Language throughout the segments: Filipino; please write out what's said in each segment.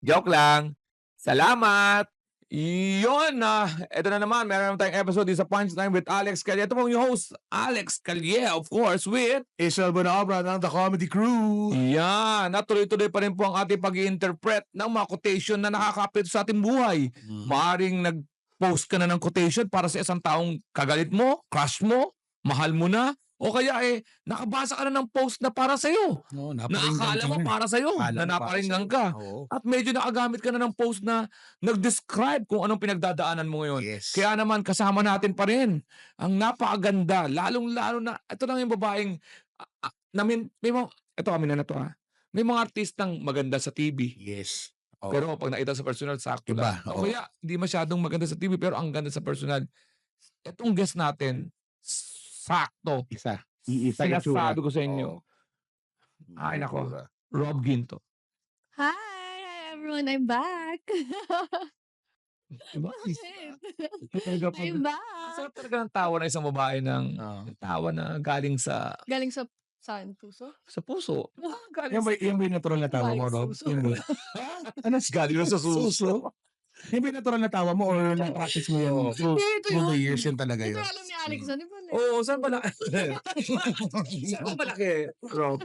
Joke lang. Salamat! Yun na, ito na naman, meron naman tayong episode sa Punchline with Alex Calye. Ito pong yung host, Alex Calye, of course, with Isel Bonabra ng The Comedy Crew. Yan, natuloy-tuloy pa rin po ang ating pag interpret ng mga quotation na nakakapit sa ating buhay. Maaring nag-post ka na ng quotation para sa isang taong kagalit mo, crush mo, mahal mo na, o kaya eh, nakabasa ka na ng post na para sa'yo. No, Na akala mo para sa'yo, na naparinggan ka. Oo. At medyo nakagamit ka na ng post na nag-describe kung anong pinagdadaanan mo ngayon. Yes. Kaya naman kasama natin pa rin ang napakaganda, lalong-lalo na ito lang yung babaeng ah, ah, namin may mga ito kami na na to ha. May mga artistang maganda sa TV. yes. Oo. Pero pag nakita sa personal sakto Iba, lang. O kaya hindi masyadong maganda sa TV pero ang ganda sa personal. Itong guest natin sakto. isa. Iisa yung Sinasabi ko sa inyo. Oo. Ay, nako. Rob Ginto. Hi, hi everyone, I'm back. Diba? Talaga pag- I'm back. Sarap talaga ng tawa ng isang babae ng Oo. tawa na galing sa Galing sa saan puso? sa puso. Ah, galing Yan ba, yan ba yung natural na tawa mo, Rob? suso. Ba? ano? Galing na sa suso. Yan ba yung natural na tawa mo or na-practice mo yan? Oo. through, Hindi, ito through the yun. years yan talaga Ito yun. alam ni Alex, ano ba? Oo, saan pala? saan ba malaki, Rob?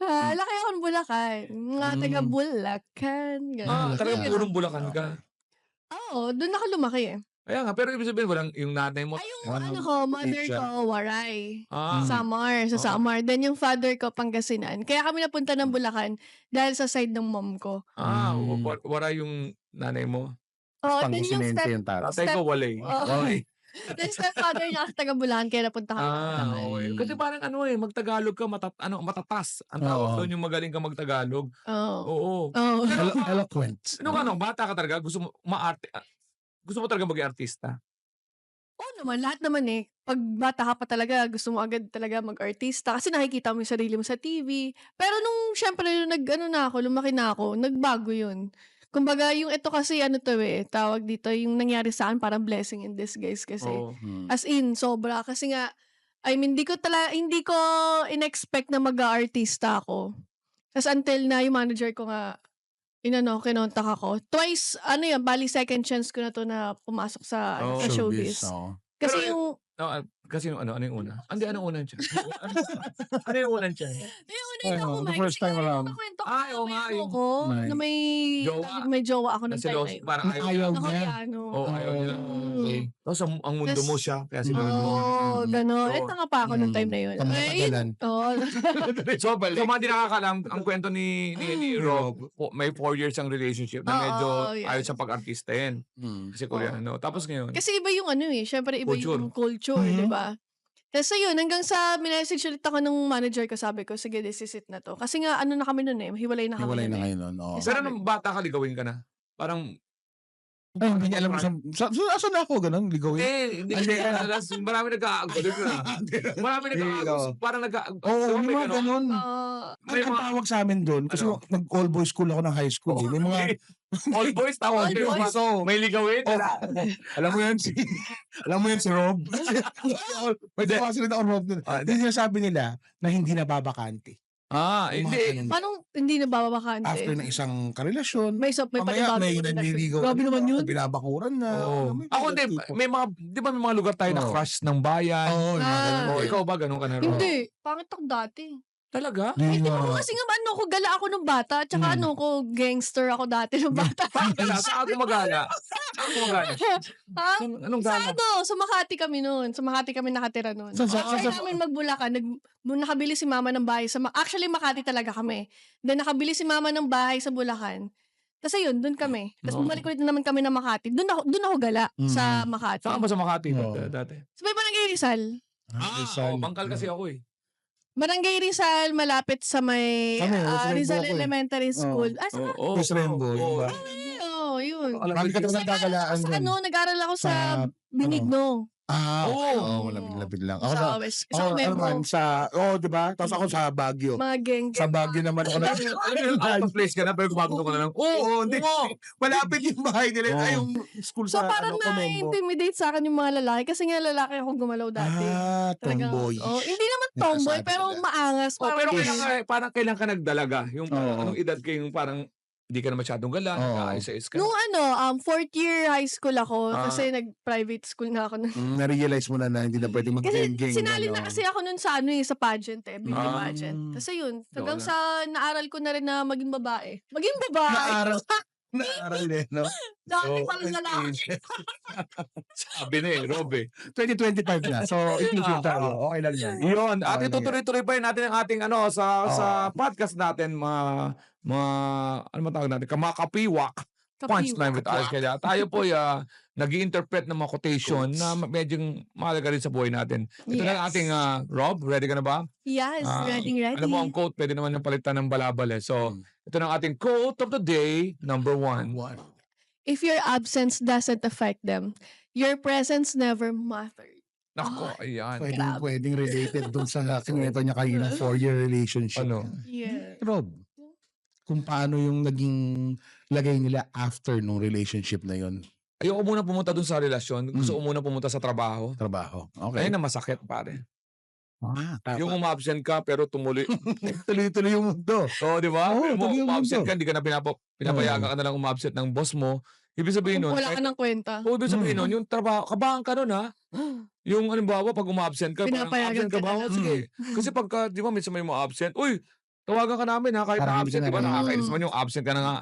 Ah, laki ako ng Bulacan. Mga Mm. taga Bulacan. ganun. Ah, talagang Ganun. purong bulakan ka. Oo, doon ako lumaki eh. Kaya nga, pero ibig sabihin, walang yung nanay mo. Ay, yung Ano, ano ko, mother ko, Waray. Ah, Samar, sa Oo. Samar. Then yung father ko, Pangasinan. Kaya kami napunta ng Bulacan dahil sa side ng mom ko. ah, Mm. wa- wala yung nanay mo. Oh, then yung step, yung tao. Tatay ko, walay. Oo. Okay. then stepfather niya kasi taga Bulacan, kaya napunta ng Ah, okay. Kasi parang ano eh, magtagalog ka, matat, ano, matatas. Ang tawag Oo. doon yung magaling ka magtagalog. Oo. Oo. Oo. Pero, Elo- eloquent. Nung ano, bata ka talaga, gusto mo maarte, ah, gusto mo talaga maging artista? Oo naman, lahat naman eh. Pag bata ka pa talaga, gusto mo agad talaga mag-artista kasi nakikita mo yung sarili mo sa TV. Pero nung syempre nung nag ano na ako, lumaki na ako, nagbago yun. Kumbaga, yung ito kasi ano to eh, tawag dito, yung nangyari sa akin parang blessing in disguise kasi. Oo. Hmm. As in, sobra. Kasi nga, I mean, hindi ko tala, hindi ko in-expect na mag-artista ako. Tapos until na yung manager ko nga, inano, kinontak ako. Twice, ano yan, bali second chance ko na to na pumasok sa, Oh, sa showbiz. oo. Kasi Pero, yung, No, ah, kasi yung ano, ano yung una? Hindi, ano unang tiyan? ano, ano yung unang tiyan? yung una yung ako, oh, the Mike, first time nga around. Ay, oo may nga, ano yung- ko, na may, Jowa. may jowa ako si time na Los, yun. parang ayaw. Niya. Oo, ayaw niya. Mm. Tapos ang, ang mundo mo siya, kaya sinunod mo. Oo, gano'n. Eh, tanga pa ako nung Mm. time na yun. Tama ka yun, dalan. oo. so, so mga di nakakalam, ang kwento ni, ni, ni Rob, may four years ang relationship na medyo ayaw siyang pag-artistahin. Hmm. Kasi Koreano. Tapos ngayon, Kasi iba yung ano eh. Syempre iba yung culture, Mhm. di ba? Tapos ayun, hanggang sa minessage ulit ako ng manager ko, sabi ko, sige, this is it na to. Kasi nga, ano na kami nun eh, hiwalay na kami. Hiwalay nun na eh. ngayon nun. oo. Kasi- pero nung bata ka, ligawin ka na. Parang, Ay, hindi niya alam kung saan. Sa, sa, asan ako ganun? Ligawin? eh, hindi Hindi. madalas, marami nag-aagulit na. Marami nag-aagulit. Oo. Parang nag Oo, may mga ganun. Ah, Ang, May mga- tawag sa amin doon, kasi Ano? nag-all boys school ako ng high school. eh. May mga All boys, tawag boys. so, May ligawin. Oh, alam mo yan si alam mo yan si Rob. May Hindi. tawa sila ng Rob. Ah, Hindi sinasabi nila na hindi na babakante. Ah, Yung mga hindi. ganun. paano hindi na bababakante? After ng isang karelasyon, may sop, may mamaya panibago may na nanliligaw. Grabe naman yun. Binabakuran na. Oo. May Ako hindi, tipo. may mga, di ba may mga lugar tayo na Oo. crush ng bayan? Oo, yung mga Ah. ganun. Oh, ikaw ba ganun ka na Rob? Hindi, pangit ako dati. Talaga? Hindi ba na- kasi nga ano ko, gala ako nung bata, tsaka Mm. ano ko, gangster ako dati nung bata. Wala, saan ako gumagala? Saan gumagala? ha? Saan- Anong Sa gala? ano, sa Makati kami noon. Sa Makati kami nakatira noon. Sa- sa- sa- namin magbulakan, nag, nakabili si mama ng bahay. Sa, Ma- actually, Makati talaga kami. Then, nakabili si mama ng bahay sa Bulacan. Tapos ayun, doon kami. Tapos Oo. bumalik ulit na naman kami ng Makati. Doon ako, doon ako gala sa Makati. Saan ba sa Makati Oo. dati- dati? Sa may Barangay Rizal. Ah, Rizal. oh, bangkal kasi ako eh. Barangay Rizal, malapit sa may Kami, ah, West Rainbow Rizal. Elementary School. Ah, sa oo, West Rainbow, oo. ba? Yun. Alam Marami ka talagang gagalaan Sa dun. ano, nag-aral ako sa, Sa, Benigno. Ah, Oo. oo, oh, malapit-lapit lang. Ako, sa na, West. Sa ano Memo. naman, sa, oh, di ba? Tapos ako sa Baguio. Mga geng. Sa Baguio naman ako na. Alam mo yung out of place ka na, pero gumagawa ka na lang. Oo, Oo, hindi. oo. Malapit yung bahay nila. Oo. Ay, yung school So sa parang ano, Comembo. na-intimidate sa akin yung mga lalaki kasi nga lalaki ako gumalaw dati. Ah, Talagang- tomboy. Oh, hindi naman tomboy, kasabi pero maangas. Oh, pero parang- kailangan, parang kailan ka nagdalaga. Yung parang, Oo. anong edad ka yung parang hindi ka na masyadong gala, Oo. nag-aayos-ayos ka. Nung ano, um, fourth year high school ako, Ah. kasi nag-private school na ako. nun. Mm, na-realize mo na na hindi na pwede Kasi mag-gang-gang. sinali na kasi ako nun sa ano eh, sa pageant eh, beauty Ah. pageant. Kasi yun, hanggang na. sa naaral ko na rin na maging babae. Maging babae! Naaral. Naaral eh, no? Dati So, pala lalaki. Sabi na eh, Rob eh. 2025 na. So, inclusive Ah, tayo. Okay lang yan. Yun. At Okay itutuloy-tuloy pa rin natin ang ating ano sa sa podcast natin mga mga ano man tawag natin kamakapiwak punchline with us kaya tayo po uh, nag interpret ng mga quotation na ma- medyo mahalaga rin sa buhay natin. Ito na Yes. ating uh, Rob, ready ka na ba? Yes, Ah, ready, ready. Alam mo ang quote, pwede naman yung palitan ng balabal eh. So, Mm. ito na ang ating quote of the day, number one. One. If your absence doesn't affect them, your presence never mattered. Nako, ayan. Pwedeng, pwedeng related dun sa kinuwento niya kanina four-year relationship. Ano? Yeah. Rob, kung paano yung naging lagay nila after nung relationship na yon Ayoko muna pumunta dun sa relasyon. Gusto Mm. ko muna pumunta sa trabaho. trabaho. Okay. Ayun na masakit, pare. Ah, tama. Yung umabsent ka pero tumuloy. tuloy-tuloy yung mundo. Oo, di ba? Oo, mo, tuloy yung umabsent mundo. ka, hindi ka na pinapa, pinapayagan ka na lang umabsent ng boss mo. Ibig sabihin nun, wala ka kahit- ng kwenta. Oo, ibig sabihin nun, yung trabaho, kabahan ka nun ha. Yung halimbawa, pag umabsent ka, parang Pinapayagan absent ka ka ba? na lang. Sige. Kasi pagka, di ba, minsan may mga absent, uy, tawagan ka namin ha, kahit Parang na hindi ka absent, di ba, na- nakakainis Mm. man yung absent ka na nga.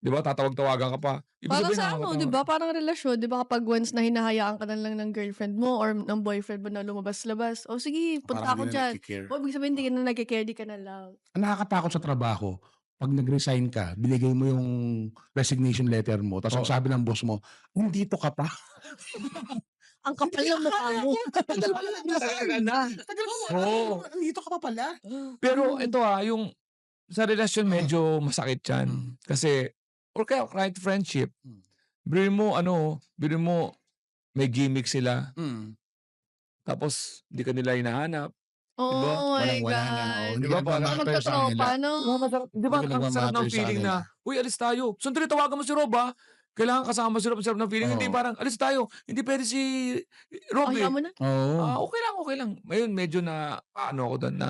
Di ba, tatawag-tawagan ka pa. Ibig Parang sabihin, sa ano, nakakatawa. di ba? Parang relasyon, di ba? Kapag once na hinahayaan ka na lang ng girlfriend mo or ng boyfriend mo na lumabas-labas, o sige, punta Parang ako dyan. O, ibig sabihin, hindi ka na nagkikare, di ka na love. Ang nakakatakot sa trabaho, pag nag-resign ka, binigay mo yung resignation letter mo, tapos ang Oo. sabi ng boss mo, nandito ka pa. Ang kapal ng mukha mo. Tagal pala nag-resign. na. Tagal mo. Oo. Nandito ka pa pala. Pero ito ha, yung sa relasyon medyo masakit yan. Mm. Kasi, or kaya kahit friendship, Mm. biro mo, ano, biro mo, may gimmick sila, Mm. tapos di ka nila hinahanap. Oh Diba? my Walang-wala na. Oh, God. hindi Diba, ka parang sa Magkatropa, no? Di ba, Hindi ka ang sarap ng feeling na, uy, alis tayo. Sandali, tawagan mo si Rob ha. Kailangan kasama si Rob. Ang sarap ng feeling. Hindi Oo. parang, alis tayo. Hindi pwede si Rob eh. Ayaw mo na? Oo. Ah, okay lang, okay lang. Ngayon, medyo na, ano ako doon, na,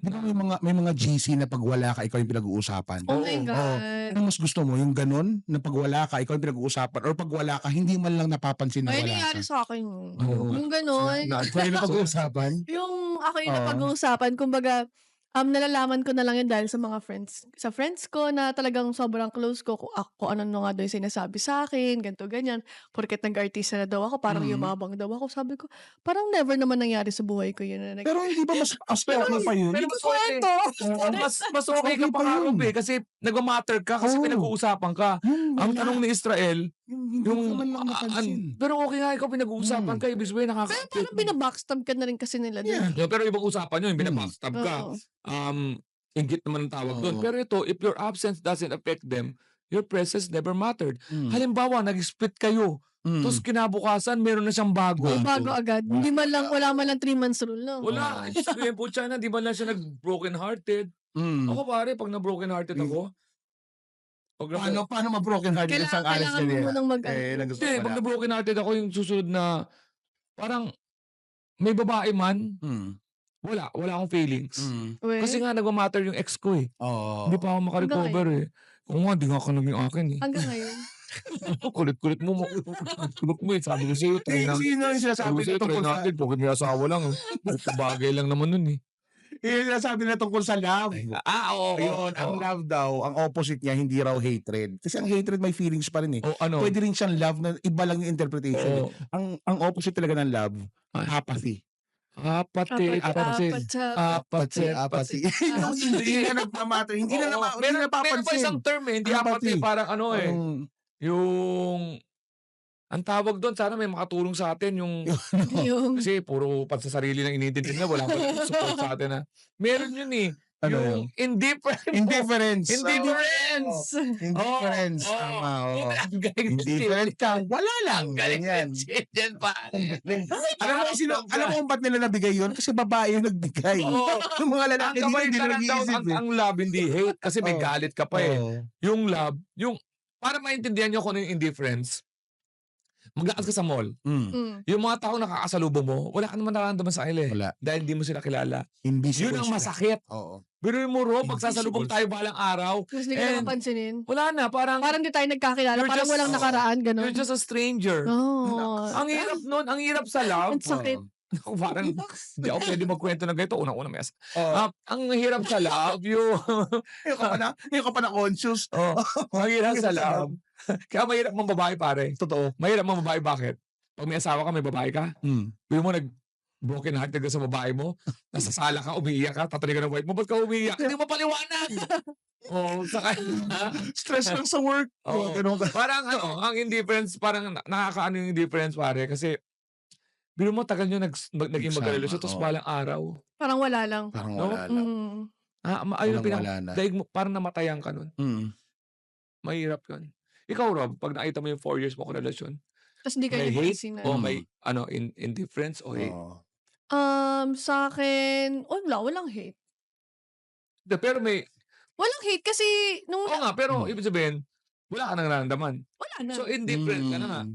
Di ba may mga, may mga GC na pag wala ka, ikaw yung pinag-uusapan? Oh my Oo. God. Ano mas gusto mo? Yung ganun, na pag wala ka, ikaw yung pinag-uusapan? Or pag wala ka, hindi man lang napapansin na Ay, wala nangyari ka? sa akin yun. Oo. Yung gano'n. na, Ikaw yung napag-uusapan? Yung ako yung Oo. napag-uusapan, kumbaga, um, nalalaman ko na lang yun dahil sa mga friends. Sa friends ko na talagang sobrang close ko, kung, ako, ano na nga daw yung sinasabi sa akin, ganito, ganyan. Porket nag-artista na daw ako, parang Mm. yumabang daw ako. Sabi ko, parang never naman nangyari sa buhay ko yun. Na nag- Pero hindi ba mas aspect Pero- pa yun? pero mas okay. Kwento! mas, mas okay Okay ka pa pa nga, yun. Rob eh. Kasi nagmamatter ka, kasi Oo. pinag-uusapan ka. Yung, Ang tanong ni Israel, yung, hindi yung, ka man lang an- napansin. pero okay nga, ikaw pinag-uusapan Mm. ka, ibig sabihin Pero nakaka- parang binabackstab ka na rin kasi nila. Yeah. No, pero ibang usapan yun, Mm. binabackstab ka. Oo. Um, inggit naman ang tawag doon. Oo. Pero ito, if your absence doesn't affect them, your presence never mattered. Mm. Halimbawa, nag-split kayo, Mm. tapos kinabukasan, meron na siyang bago. Bago. Bago agad. Hindi man lang, wala man lang 3 months rule, no? Wala. Sabihin po siya na, di ba lang siya nag-broken hearted? Mm. Ako pare, pag na-broken hearted Mm. Ako, pag na- Paano, paano ma-broken heart yung Kailangan, isang alis kailangan na mo niya? munang mag- Eh, nagusto Hindi, ko pag pala. na-broken hearted ako, yung susunod na, parang, may babae man, Mm. wala, wala akong feelings. Mm. Well, Kasi nga, nagmamatter yung ex ko eh. Oo. Hindi pa ako makarecover eh. Kung nga, di nga ka naging akin eh. hanggang ngayon. Kulit-kulit mo mo. Kulit mo eh. Sabi ko sa'yo, try Hindi, na. ang Sabi sinasabi ko sa'yo, na try tungkol sa, natin. Bakit may asawa lang eh. Bagay lang naman nun eh. Yun yung sinasabi na tungkol sa love. Ah, oo. Ayun, ang love daw, ang opposite niya, hindi raw hatred. Kasi ang hatred may feelings pa rin eh. O ano? Pwede rin siyang love na iba lang yung interpretation. eh. Oo. Ang ang opposite talaga ng love, Ah. apathy. Apatid, apatid. Apatid, apatid. hindi na nagmamatter. Hindi na napapansin. meron pa isang term eh. Hindi Apathy. Parang ano eh. Yung... Ang tawag doon, sana may makatulong sa atin yung... yung, Kasi puro pansasarili ng inintindi na wala pa support sa atin na. Meron yun eh. Ano yung yun? indifferent. Indifference. Indifference. Indifference. Oo, Tama, oo. oo. Ang galing Indifferent ka. Wala lang. Ang galing Ganyan. yan pa. Alam mo, sino, alam mo kung ba't nila nabigay yun? Kasi babae yung nagbigay. Oo. Yung mga lalaki, hindi, hindi daw, nag-iisip ang, eh. ang love hindi hate kasi may galit ka pa eh. Yung love, yung, para maintindihan nyo kung ano yung indifference, maglakas ka sa mall. Mm. Mm. Yung mga taong nakakasalubong mo, wala ka naman nararamdaman sa kanila eh. Wala. Dahil hindi mo sila kilala. Invisible Yun ang sila. masakit. Oo. Pero mo, Rob, pagsasalubong tayo balang araw, Tapos hindi ka And- na pansinin. wala na, parang, Parang di tayo nagkakilala. You're Parang just- walang nakaraan. You're just a stranger. Oh. Ang hirap nun, ang hirap sa love. Ang sakit. Ako parang, hindi ako pwede magkwento ng ganito. Unang-una may as- Oo. Ah, ang hirap sa love, yung, Ngayon ka pa na, ngayon ka pa na conscious. oh, ang hirap sa love. Kaya mahirap mong babae, pare. Totoo. Mahirap mong babae, bakit? Pag may asawa ka, may babae ka, Mm. Pili mo nag broken hearted ka sa babae mo, nasa sala ka, umiiyak ka, tatali ka ng wife mo, ba't ka umiiyak? Hindi mo paliwanag! Oo, oh, saka, Stress lang sa work. Oo. Ganun ka. parang ano, ang indifference, parang na- nakakaano yung indifference pare, kasi, biro mo, tagal nyo nag, mag, naging magkarelasyon, tapos oo. balang araw. Parang wala lang. Parang No? wala lang. Mm. Ah, ma- ayun ang Parang pinaka, wala na. daig mo, parang namatayan ka nun. Mm. Mahirap yun. Ikaw, Rob, pag nakita mo yung four years mo ko relasyon, Tapos hindi kayo may hate nagpansinan. o Mm. may, ano, in, indifference o hate. Oo. Um, sa akin, oh, wala, walang hate. De, Pero may, Walang hate kasi nung oo nga, pero Mm. ibig sabihin, wala ka nang nararamdaman. wala na. So, indifferent ka na nga. Mm.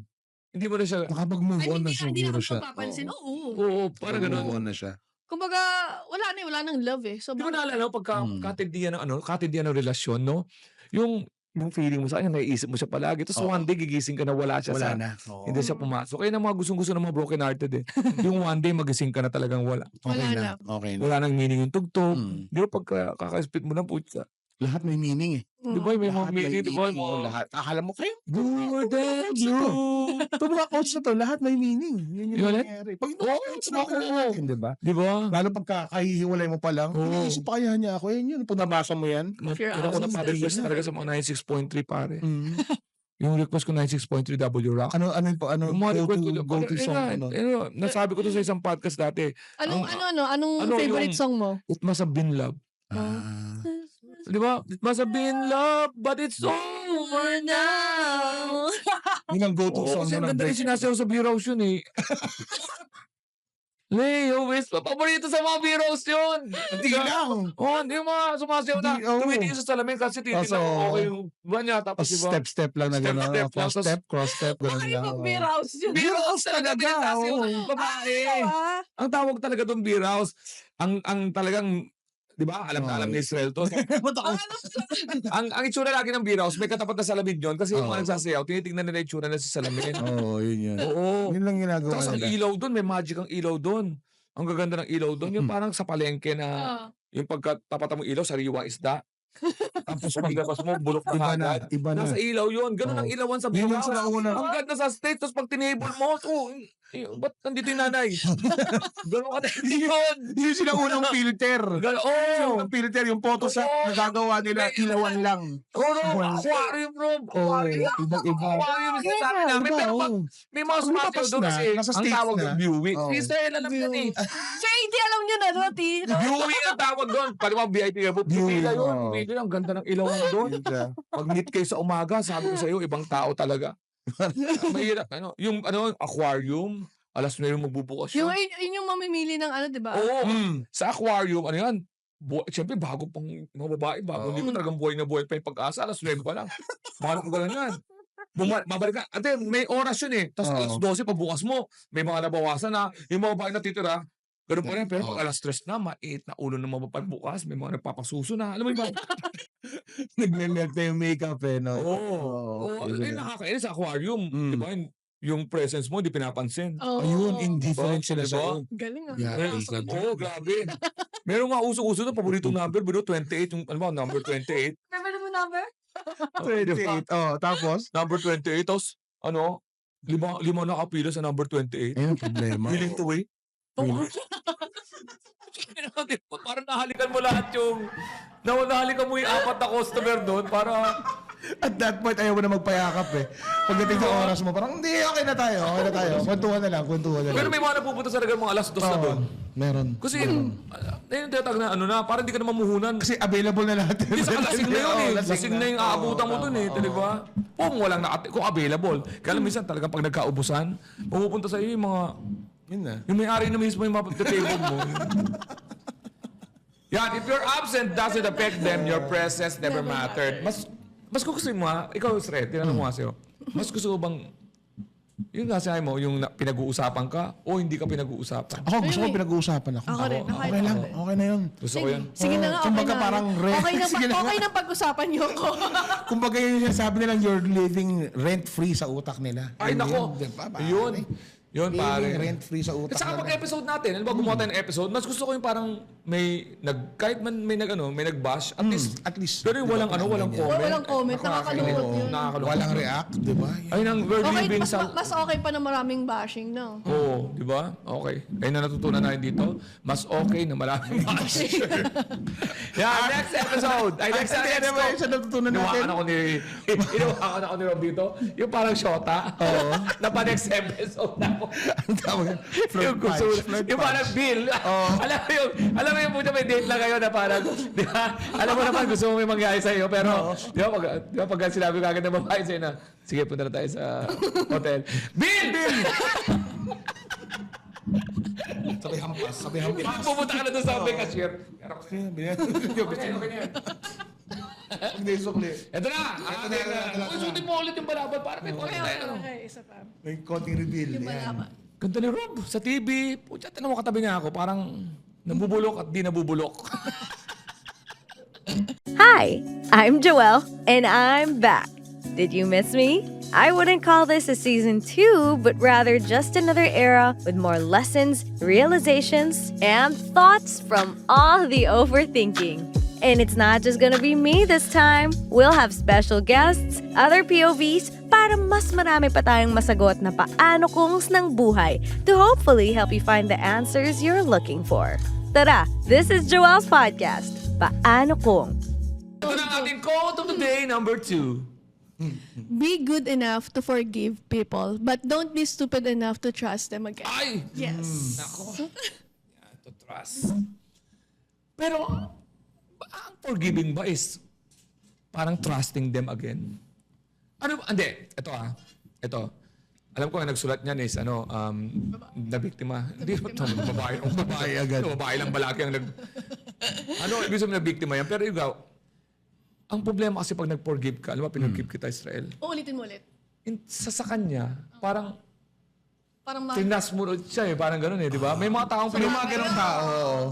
Hindi mo na siya, Nakapag-move Ay, on hindi, na hindi siguro ako siya. mapapansin. Oo. oo, parang gano'n. on na siya. Kumbaga, wala na, eh, wala nang love eh. So, Di mo naalala pagka Mm. katindihan ng ano, katindihan ng relasyon, no? Yung yung feeling mo sa kanya, naiisip mo siya palagi. Tapos Oo. one day, gigising ka na wala siya Wala sa, na. Oo. hindi siya pumasok. Kaya na mga gustong-gusto ng mga broken hearted eh. yung one day, magising ka na talagang wala. Okay Wala na. na. Okay na. Wala nang meaning yung tugtog. Mm. Di ba pagka kaka-spit mo ng putya? Lahat may meaning eh. Di ba may mga Lahat may meaning? Di ba? meaning. Mga, Lahat. Akala mo kayo. Na to. blue. Ito mga quotes na to, lahat may meaning. Yun yung Yung ulit? nangyayari. Pag Oo, mo oo. ako di ba? Di ba? Lalo pagka kahihiwalay mo pa lang, Oo. isip pa kaya niya ako. Yun yun. Pag nabasa mo yan. Fear Kaya ako out. na request talaga sa mga 96.3 pare. Mm. Yung request ko 96.3 W Rock. ano, ano, yung pa- ano, Yung mga go request to, ko, go to eh, song. nga, Ano. eh, ano, nasabi ko to sa isang podcast dati. Anong, Ang- ano, ano, anong ano favorite yung- song mo? It must have been love. Ah. Di ba? It must have been love, but it's over now. Yun ang go to Oo, song kasi mo ang ng ganda rin break. sinasayaw sa B-Rose yun eh. Leo Whisper. Paborito sa mga B-Rose yun. Hindi lang. Oh, hindi yung mga sumasayaw na. Hindi, oo. Tumitingin sa salamin kasi titignan Kaso, ko okay yung buwan niya. Tapos Tapos diba? step, step lang na gano'n. step lang, Cross tas- step, cross step, gano'n Ay, lang. pag beer house yun. B-Rose talaga. talaga, oo. babae. Ah, Ang tawag talaga doon B-House. Ang, ang talagang, di ba? Alam na alam ni Israel to. Ang, ang itsura lagi ng B-House, may katapat na salamin yun. Kasi yung mga nagsasayaw, tinitignan nila yung itsura na si salamin. Oo, yun yun. Oo. Yun lang ginagawa Tapos ang ilaw doon, may magic ang ilaw doon. Ang gaganda ng ilaw doon, yung parang sa palengke na, yung pagkatapat mo ilaw, sariwa isda. Tapos paglabas mo, bulok na Iba na, agad. iba na. Nasa ilaw yun. Ganun ang Oo. ilawan sa Yun B-House. sa nauna. Ang ganda sa state, tapos pag tinable mo, oh, eh, ba't nandito yung nanay? Ganun ka yun. Yun sila unang filter. Ganun, Oh, oh. ang filter, yung photo sa Oo. nagagawa nila, ilawan lang. Oh, no, Well, aquarium, bro. Oo, Aquarium. Aquarium yung sinasabi namin. Iba, Pero pag oo. may mga sumasayaw lumabas doon na, kasi, nasa ang States tawag na. doon, viewing. Oo. Israel, alam yan eh. Si AD, alam nyo na, no? Ti? Viewing ang tawag doon. Paliwag VIP ka po. Viewing, Pipila yun. oo. Pipila. Ang ganda ng ilaw doon. Yun siya. Pag meet kayo sa umaga, sabi ko sa iyo, ibang tao talaga. Mahirap. Ano, yung ano, aquarium, alas 9 magbubukas Yung, yun. yun, yun yung mamimili ng ano, di ba? Oo. Mm. Sa aquarium, ano yan? Bu- Siyempre, bago pang mga babae, bago Oo. hindi ko talagang buhay na buhay pa yung pag-asa, alas 9 pa lang. Mahal ko ganun yan. Buma- babalik ka. Ate, may oras yun eh. Tapos Oo. alas 12, pagbukas mo, may mga nabawasan na. Yung mga babae na titira, ganun pa rin. Pero pag alas 3 na, mait na ulo ng mga babae bukas, may mga nagpapasuso na. Alam mo ba? Nagme-melt na yung makeup eh, no? Oo. Oo, yun eh, na. nakakainis sa aquarium. Mm. Di ba? Yung, yung presence mo, di pinapansin. Oo. Ayun, indifferent sila sa'yo. Galing ah. Yeah, Eh, Oo, grabe. Meron nga uso-uso na paboritong number, biro 28, yung ano ba, number 28. Remember mo number? 28. Oh, tapos? Number 28, tapos, ano, lima, lima na kapila sa number 28. Ayun ang problema. Willing to wait. Parang nahalikan mo lahat yung, na- nahalikan mo yung apat na customer doon para At that point, ayaw mo na magpayakap eh. Pagdating sa oras mo, parang, hindi, okay na tayo, okay na tayo. Kwentuhan na lang, kwentuhan na lang. Pero may mga napupunta sa mga alas dos na Oo, doon. meron. Kasi, uh, ayun tinatag na ano na, parang hindi ka na mamuhunan. Kasi available na lahat. Hindi sa lasing na yun eh. Lasing na yung aabutan mo dun eh. Di ba? Kung walang nakati, kung available. Kaya lang minsan talagang pag nagkaubusan, pumupunta sa iyo yung mga, Yun na. yung may-ari na mismo yung mga table mo. Yan, if you're absent doesn't affect them, your presence never mattered. Mas, mas gusto mo ha, ikaw, Sre, tinanong mo nga sa'yo, mas gusto mo bang, yun nga sinabi mo, yung na- pinag-uusapan ka o hindi ka pinag-uusapan? Ako, gusto ko pinag-uusapan ako. Ako rin, Okay ako lang, rin. okay na yun. Gusto ko yun. Sige na nga, okay Kumbaga na. parang re- Okay na, Sige na okay na pag-usapan niyo ko. Kumbaga yun yung sabi nilang you're living rent-free sa utak nila. Ay, Yun nako. yun, di ba, pare? Yun. Yun, pare. Living rent-free sa utak At saka nila. pag episode natin, ano ba gumawa tayo ng episode, mas gusto ko yung parang may nag kahit man may nag ano, may nag-bash, at least At least. pero yung walang ano, walang comment. Walang comment, nakakalungkot yun. Nakakalungkot. Walang react, di ba? Ayun ang we're Okay, living mas, sa mas okay pa na maraming bashing, no? Oo, di ba? Okay. Ayun na natutunan natin dito. Mas okay na maraming bashing. yeah, next episode. Ay, next Hindi, next ano ba yung sa natutunan natin? Inawakan ako ni inawakan ako ni Rob dito. Yung parang shota. Oo. na pa next episode na ako. Ang tawag yan? Flirt yung gusto, punch, flirt yung punch. parang bill. alam mo yung, alam mo yung puta may date lang kayo na parang, di ba? Alam mo naman gusto mo may mangyari sa'yo, pero, di ba, pag, di ba, pag sinabi ko agad ng babae sa'yo na, sige, punta na tayo sa hotel. Bill! Bill! Sabay hampas, sabay hampas. Pupunta ka na doon sa may cashier. Binyan. Okay, okay na yan. Hindi, sukli. Ito na! Ito na, ito na, ito na. Uy, suotin mo ulit yung balabal para may konti tayo. ano. Okay, isa pa. May konting reveal. Yung Yan. Ganda ni Rob sa TV. Pucha, tanong mo katabi niya ako. Parang nabubulok at di nabubulok. Hi, I'm Joelle, and I'm back. Did you miss me? I wouldn't call this a season two, but rather just another era with more lessons, realizations, and thoughts from all the overthinking. And it's not just gonna be me this time. We'll have special guests, other POVs, para mas marami pa tayong masagot na paano kungs ng buhay to hopefully help you find the answers you're looking for. Tara, this is Joelle's podcast, Paano Kung. Ito na ating quote of the day, number two. Be good enough to forgive people, but don't be stupid enough to trust them again. Ay! Yes. Nako. Yan, to trust. Pero, forgiving ba is parang trusting them again? Ano? Hindi. Ito ah. Ito. Alam ko, ang nagsulat niyan is, ano, um, na biktima. Hindi, ito, babae. Ang babae agad. babae lang balaki ang nag... ano, ibig sabihin na biktima yan. Pero ikaw, ang problema kasi pag nag-forgive ka, alam mo, pinag-give kita, Israel. Uulitin mo ulit. In, sa, sa kanya, parang Parang ma- tinas mo siya eh, parang gano'n eh, di ba? May mga taong Yung mga ganong tao,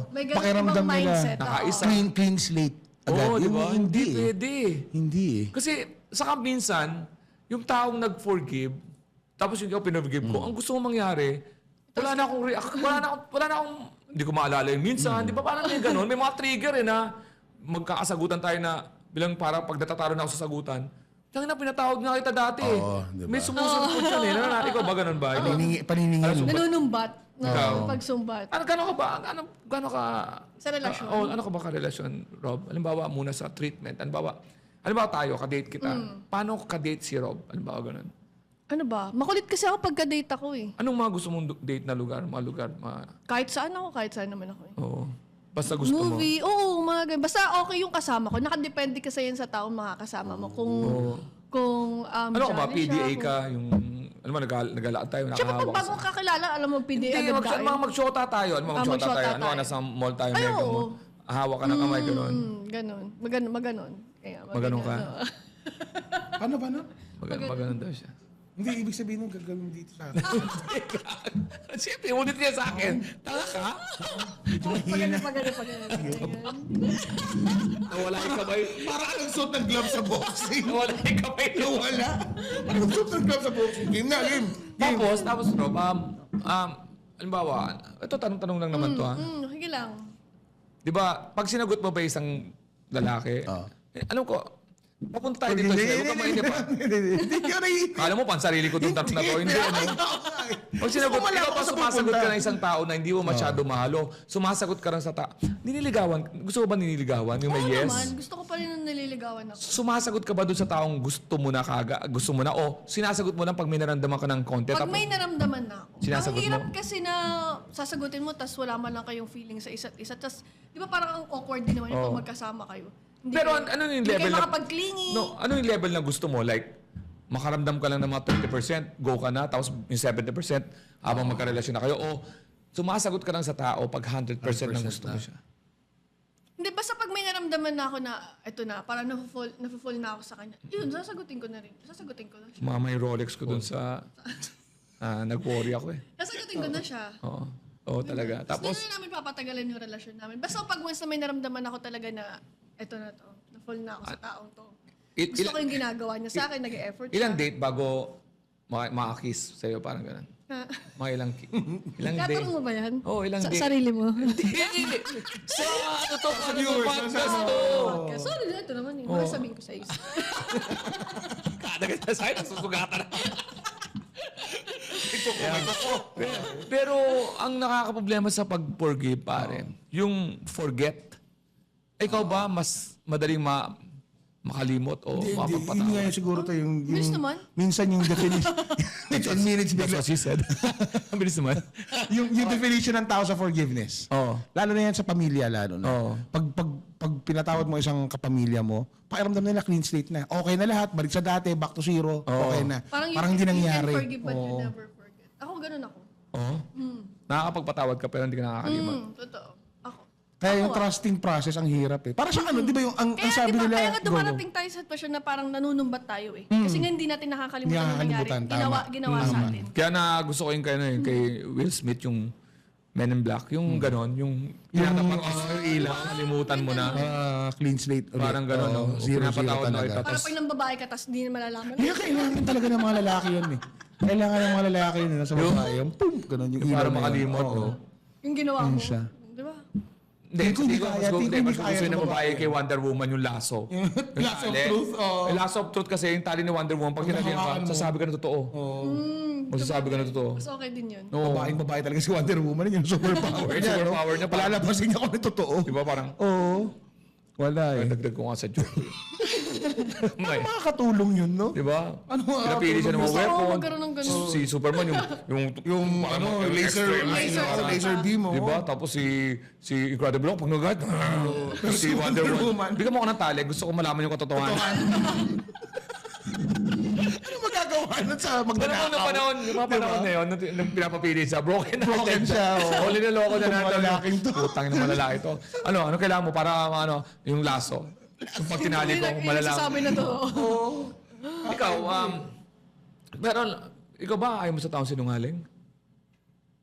may ganun pakiramdam ibang nila, mindset. Nakaisa. clean, clean slate. Agad. Oo, di ba? Hindi. Hindi eh. pwede. Hindi eh. Kasi saka minsan, yung taong nag-forgive, tapos yung ikaw pinag-forgive ko, ang gusto mong mangyari, wala na akong react, wala na akong, wala na akong, hindi ko maalala yun. Minsan, di ba parang may ganun, may mga trigger eh na magkakasagutan tayo na bilang para pag natatalo na ako sa sagutan, Tangin na, pinatawag nga kita dati eh. Oo, di ba? May sumusunod po siya eh. Ano, ikaw ba ganun ba? Ikaw, Paniningil. paniningil. Nanunumbat. Ikaw. pagsumbat. ano, gano'n ka ba? Ano, gano'n ka... Sa relasyon. Ah, oh, ano ka ba ka-relasyon, Rob? Halimbawa muna sa treatment. Halimbawa, halimbawa tayo, ka-date kita. Mm. Paano ka-date si Rob? Halimbawa ganun. Ano ba? Makulit kasi ako pagka-date ako eh. Anong mga gusto mong du- date na lugar? Mga lugar? Mga, Kahit saan ako, kahit saan naman ako eh. oo. Basta gusto mo. Movie, oo, mga ganun. Basta okay yung kasama ko. Nakadepende kasi yan sa taong makakasama mo. Kung, Oo. kung um, Ano ka ba? siya, PDA kung- ka? Yung, ano mo, nag- nagalaan tayo, Siyempre, pag nakahawak bago kakilala, alam mo, PDA Hindi, agad mag, tayo. mga mag-shota tayo. Ano Ah, mag-shota tayo? Ano, tayo. nasa mall tayo, Ay, oo. mo. Hawak ka ng kamay, gano'n. Mm, ganun. Maganon, maganon. Kaya, Maganon ka? oo. Paano, paano? Maganon, maganon daw siya. Hindi, ibig sabihin nung gagawin mo dito sa akin. Siyempre, ulit niya sa akin. Tanga ka? Pagano, pagano, pagano. Nawala yung kamay. Para ka nagsuot ng glove sa boxing. Nawala yung kamay. Nawala. Para nagsuot ng glove sa boxing. Game na, game. Game. Tapos, tapos Rob, um, um, halimbawa, ito tanong-tanong lang naman to ha. Hmm, sige lang. Di ba, pag sinagot mo ba isang lalaki, Oo. eh, alam ko, Papunta tayo dito. Huwag ka mainip pa. Hindi ko nai- Kala mo, pansarili ko itong tatlo na to. Hindi, ano? Pag sinagot, ikaw ako pa sa sumasagot pupunta. ka ng isang tao na hindi mo masyado mahalo, sumasagot ka lang sa tao. Niniligawan, gusto ko ba niniligawan? Yung may Oo yes? naman, gusto ko pa rin nung naliligawan ako. Sumasagot ka ba doon sa taong gusto mo na kaga, gusto mo na, o sinasagot mo lang pag may naramdaman ka ng konti? Pag tapos- may naramdaman na ako. Sinasagot ang hirap mo? kasi na sasagutin mo tas wala man lang kayong feeling sa isa't isa. Tas, di ba parang ang awkward din naman yung Oo. pag magkasama kayo. Hindi Pero kayo- an- ano yung hindi level kayo na... makapag-clingy. No, ano yung level na gusto mo? Like, makaramdam ka lang ng mga 30%, go ka na, tapos yung 70% habang magkarelasyon na kayo, o sumasagot ka lang sa tao pag 100%, ng gusto mo siya. Hindi, basta pag may naramdaman na ako na, eto na, parang nafe-fall na ako sa kanya, yun, sasagutin ko na rin. Sasagutin ko na siya. Mama yung Rolex ko dun sa... Ah, nag-worry ako eh. Sasagutin ko na siya. Oo. Oo, talaga. Tapos, Tapos, hindi na namin papatagalan yung relasyon namin. Basta pag once na may naramdaman ako talaga na, eto na to, na-fall na ako sa taong to. il- Gusto ilan- ko yung ginagawa niya sa akin, nag-e-effort siya. ilang date bago ma- ma-kiss sa'yo? Parang ganun. Ha? Mga ilang, ki- ilang date? Tatanong mo ba yan? Oo, ilang sa date. sarili mo. Hindi! Sa ano to? Sa podcast to! Sorry ito naman eh. Mga sabihin ko sa isa. Kada ka sa akin, nasusugatan na. Ito ko, ito ko. Pero ang nakakaproblema sa pag-forgive, pare, yung forget. Ikaw ba mas madaling ma makalimot o Hindi, hindi. Yun nga yung siguro to yung... yung Bilis naman. Minsan yung definition... 10 minutes That's bigla. what she said. Ang bilis naman. yung, yung definition ng tao sa forgiveness. Oo. Lalo na yan sa pamilya, lalo na. Oo. Pag, pag, pag pinatawad mo isang kapamilya mo, pakiramdam nila clean slate na. Okay na lahat, balik sa dati, back to zero, okay na. Parang, Parang you, hindi can- nangyari. You can forgive but you Oo. never forget. Ako ganun ako. Oo. Nakakapagpatawad ka pero hindi ka nakakalimot. Hmm, totoo. Kaya yung Ako, ah. trusting process ang hirap eh. Para sa ano, di ba yung ang, ang Kaya, sabi di ba, nila, kaya nga dumarating tayo sa sitwasyon na parang nanunumbat tayo eh. Kasi nga hindi natin nakakalimutan yung nangyari. nakakalimutan, tama. Ginawa, ginawa sa Tama. atin. Kaya na gusto ko yung kay, ano, yung kay Will Smith, yung Men in Black, yung ganon, yung tinatapat mo sa ilaw, kalimutan mo na. Ah, clean slate. ulit. Parang ganun, Oo, no? Zero, zero Pinapatawad na talaga. kita. Parang Tapos- pag nang babae ka, tapos hindi na malalaman. Kaya kailangan talaga ng mga lalaki yun eh. Kailangan ng mga lalaki yun eh, sa babae. Yung pum, ganun yung ilaw para na yun. makalimot, Oo. no? Yung ginawa mo. siya. Hindi, Hindi ko hindi kaya, mas hindi mas gusto yung babae kay Wonder Woman yung lasso. Lasso of truth, oo. Yung lasso of truth kasi yung tali ni Wonder Woman, pag sinabihan ka, sasabi ka na totoo. Oo. Magsasabi ka na totoo. Mas okay din yun. Oo. Babaeng babae talaga si Wonder Woman. Yun yung superpower Yung niya. superpower niya, Palalabasin niya kung ano totoo. Di ba parang, Oo. Wala eh. dagdag ko nga sa joke. May, Ano makakatulong yun, no? di ba? Ano mga Pinapili siya ng mga Gusto ko weapon. magkaroon ng ganun. Si Superman yung yung Yung ano, laser, laser, laser, laser beam, oh. Di ba? Tapos si si Incredible Hulk, pag nagat, si Wonder Wonder Woman. Woman. Bigyan mo ako ng tali, gusto ko malaman yung katotohanan. Ano magagawa nun sa Pero magnanakaw? nung panahon, yung mga panahon na yun, nung, nung pinapapili siya, broken na Broken siya, oh. O, linaloko na Itong natin. malalaking to. Putang ng malalaki to. Ano, ano kailangan mo para, ano, yung laso? Yung pag tinali ko, Yung malalang. nagsasabi na to. Ikaw, um, pero, ikaw ba ayaw mo sa taong sinungaling?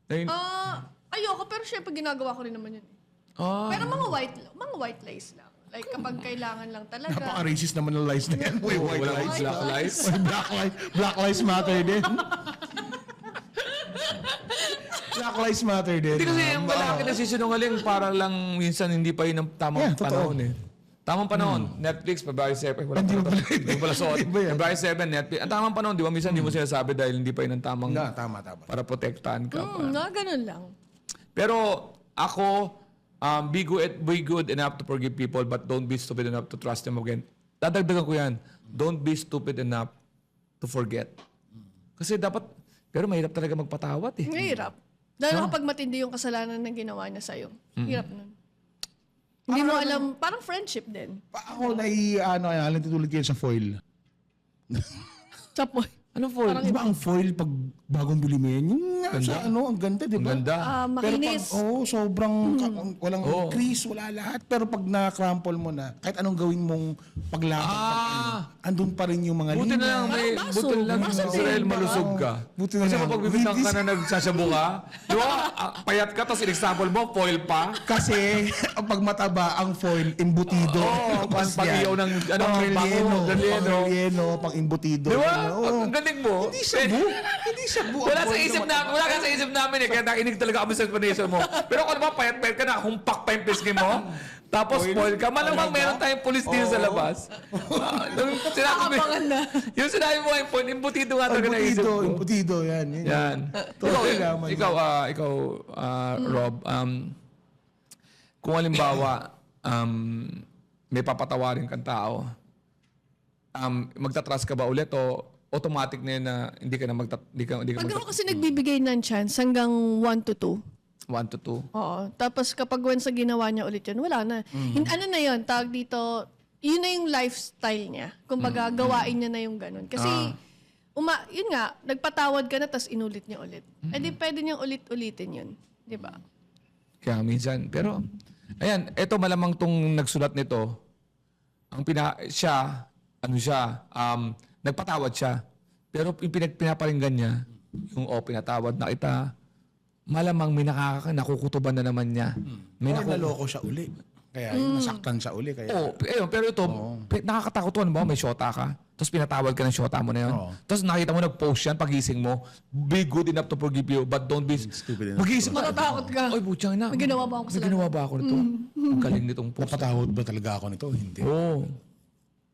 Yun- Ah, ayoko, pero syempre ginagawa ko rin naman yun. Ah, Pero mga white, mga white lies lang. Like kapag kailangan lang talaga. Napaka-racist naman ng lies na yan. May white walang lies. black lies. May black lies. Black lives matter din. black lives matter din. Hindi kasi yung Um, lalaki na sisinungaling para lang minsan hindi pa yun ang tamang Yeah, totoo. panahon eh. Tamang panahon, Netflix, February 7. Wala Hindi pala Hindi pala suot. Hindi ba yan? February 7, Netflix. Ang tamang panahon, di ba? Minsan hindi mo sinasabi dahil hindi pa yun ang tamang Na, tama, tama. para protektahan ka. pa. Hmm, na ganun lang. Pero ako, um, be, good, be good enough to forgive people but don't be stupid enough to trust them again. Dadagdagan ko yan. Don't be stupid enough to forget. Kasi dapat, pero mahirap talaga magpatawad eh. Mahirap. Dahil kapag matindi yung kasalanan na ginawa niya sa'yo. Hirap nun. Hindi mo alam, parang friendship din. Pa- Ako na ano, alam tutulad kayo sa foil. Chapoy. Ano for? Di ba ang foil pag bagong bili mo yan? Yung nasa ano, ang ganda, di Ang ba? ganda. Ah, Pero pag, makinis. oh, sobrang, ka- walang Oo. crease, wala lahat. Pero pag na-crumple mo na, kahit anong gawin mong paglapag, Ah. pag, ano, andun pa rin yung mga Buti na lang, may, Parang baso. buti na lang Baso din. Israel malusog ka. Buti na Kasi lang. kapag bibitang ka na nagsasabu ka, di ba? ah, Payat ka, tapos in-example mo, foil pa. Kasi pag mataba ang foil, embutido. Oo, pang- pag-iyaw yan. ng- ano, Pang relleno, relleno. Pang relleno, pang embutido. Di ba? Ang narinig mo. Hindi sa bu. Hindi sa bu. Wala sa isip namin, wala ka sa isip namin eh. Kaya nakinig talaga kami sa explanation mo. Pero kung naman payat-payat ka na, humpak pa yung pisngi mo. Tapos spoil ka. Malamang meron tayong pulis dito sa labas. Ah, Nung sinabi mo, na. yung sinabi mo yung point, imbutido nga talaga na isip Imputido, ko. imputido, yan. yan. Yan. Ikaw, ikaw, ah, ikaw ah, Rob, um, kung halimbawa, um, may papatawarin kang tao, um, magtatrust ka ba ulit o automatic na yun na hindi ka na magtat hindi ka, hindi ka Pag ako kasi nagbibigay ng chance hanggang 1 to 2. 1 to 2? Oo. Tapos kapag once na ginawa niya ulit yun, wala na. Hin- Ano na yun, tawag dito, yun na yung lifestyle niya. Kumbaga, gawain niya na yung ganun. Kasi, uma, yun nga, nagpatawad ka na, tapos inulit niya ulit. Eh di pwede niyang ulit-ulitin yun. Di ba? Kaya minsan, pero, ayan, eto malamang tong nagsulat nito, ang pina, siya, ano siya, um, nagpatawad siya. Pero yung pinag, pinaparinggan niya, yung, oh, pinatawad na kita, malamang may nakaka, nakukutuban na naman niya. May Or naku- naloko siya uli. Kaya yun, nasaktan siya uli. Kaya Oo, p- ayun, pero ito, pe- nakakatakot to, ano ba, may shota ka, tapos pinatawad ka ng shota mo na yun. Oo. Tapos nakita mo nag-post yan, pagising mo, be good enough to forgive you, but don't be... Stupid enough Pagising mo, Matatakot ka. Oy, butyang na. May ginawa ba ako May kasalanan? ginawa ba ako nito? Ang galing nitong post. Napatawad ba talaga ako nito? Hindi. Oo.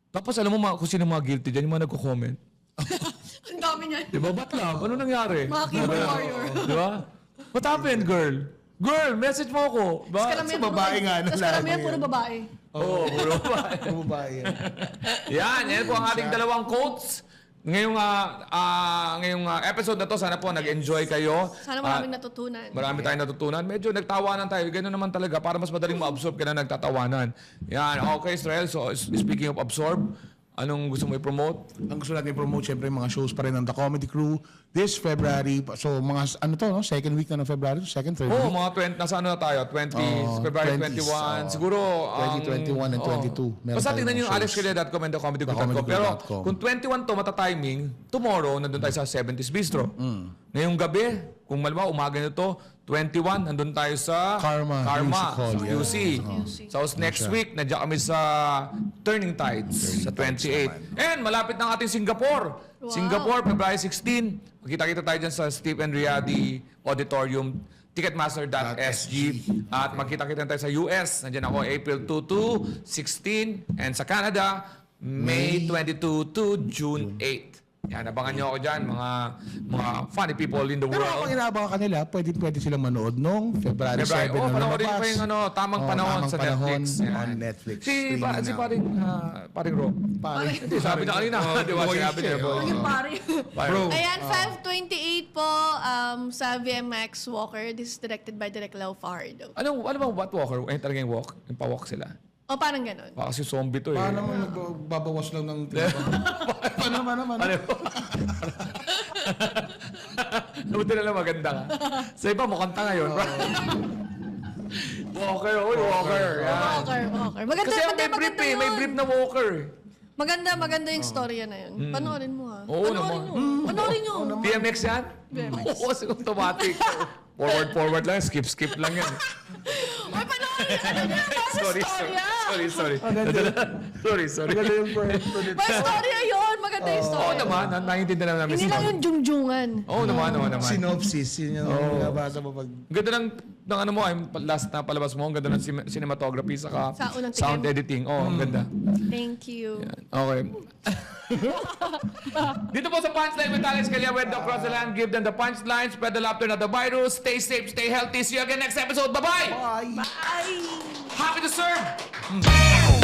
Tapos alam mo mga, kung sino mga guilty dyan, yung mga nagko-comment. Ang dami niya. Di ba? Ba't lang? Ano nangyari? Mga keyboard warrior. Di ba? What happened, girl? Girl, message mo ako. Ba? Sa babae puro- nga na Tapos karamihan puro babae. Oo, bro. Ano babae yan? Yan, yan po ang ating dalawang quotes. Ngayong, ah, ah, ngayong ah, episode na to, sana po nag-enjoy kayo. Sana maraming natutunan. Marami tayong natutunan. Medyo nagtawanan tayo. Ganun naman talaga. Para mas madaling ma-absorb ka na nagtatawanan. Yan. Okay, Israel. So, speaking of absorb, anong gusto mo i-promote? Ang gusto natin promote, syempre, mga shows pa rin ng The Comedy Crew this February. So, mga, ano to, no? Second week na ng February? Second, third Oo, week? mga 20, nasa ano na tayo? 20, Oo, February 20s, 21. oo. Siguro, ang... 2021 and oo. 22. Meron Basta tayong tingnan nyo yung shows. alexcalia.com and. Thecomedygroup.com. Pero kung 21 to mata-timing, tomorrow, nandun tayo sa 70s Bistro. Mm. Ngayong gabi, kung malimbawa, umaga nito, 21, nandun tayo sa Karma Karma Music Hall, sa yeah. UC. So next week, nandiyan kami sa Turning Tides sa 28. And malapit ng ating Singapore. Singapore, February 16. Magkita-kita tayo dyan sa Steve and Riyadi Auditorium ticketmaster.sg at magkita-kita tayo sa US. Nandiyan ako April 2 to 16 and sa Canada May 22 to June 8. Yan, abangan nyo ako dyan, mga mga funny people in the Pero world. kapag inaabangan ka nila, pwede, pwede silang manood nung February, February. 7 Oh, na panoorin lumabas. pa yung ano, tamang Oh, panahon tamang sa panahon Netflix. Yan. on Netflix. Si, Streaming pa, si na. paring, ah, paring Ro. Pare. Hindi, sabi na kanina. Di ba? Sinabi niya. boy. Naging pare. Bro. Ayan, 528 po um, sa VMX Walker. This is directed by Direk Lau Fajardo. Ano, ano bang what walker? Ayun talaga yung walk. Yung pa-walk sila. O, parang ganun. Baka kasi zombie to eh. Paano mo nagbabawas lang ng... paano, paano, paano? Ano? Buti na lang maganda ka. Sa iba, mukhang tanga yun. walker, uy, walker. Yan. Walker, Walker. Maganda, Kasi ang may maganda, brief maganda eh. May yun. brief na walker. eh. Maganda, maganda yung storya na yun. Panoorin mo ha. Oo Panoorin naman. mo. Panoorin nyo. BMX yan? Oo, kasi automatic. forward, forward lang. Skip, skip lang yan. Ay, panoorin. Ano ba sa sorry, sorry. Sorry, sorry. sorry, sorry. May storya yun. Maganda yung Oo storya. naman, na- naiintindihan naman namin. Hindi lang yung jungjungan. Oo naman, naman, naman. Synopsis, yun yung nabasa mo pag... Ang Ganda ng, ng ano mo, ay last na palabas mo, ang ganda ng sim- cinematography saka Sa unang sound editing. Oo, ang ganda. Thank you. Okay. Dito po sa Punchline with Alex Calia, where the across the land, give them the punchline, spread the laughter, not the virus. Stay safe, stay healthy. See you again next episode. Bye-bye! Ay! Happy to serve!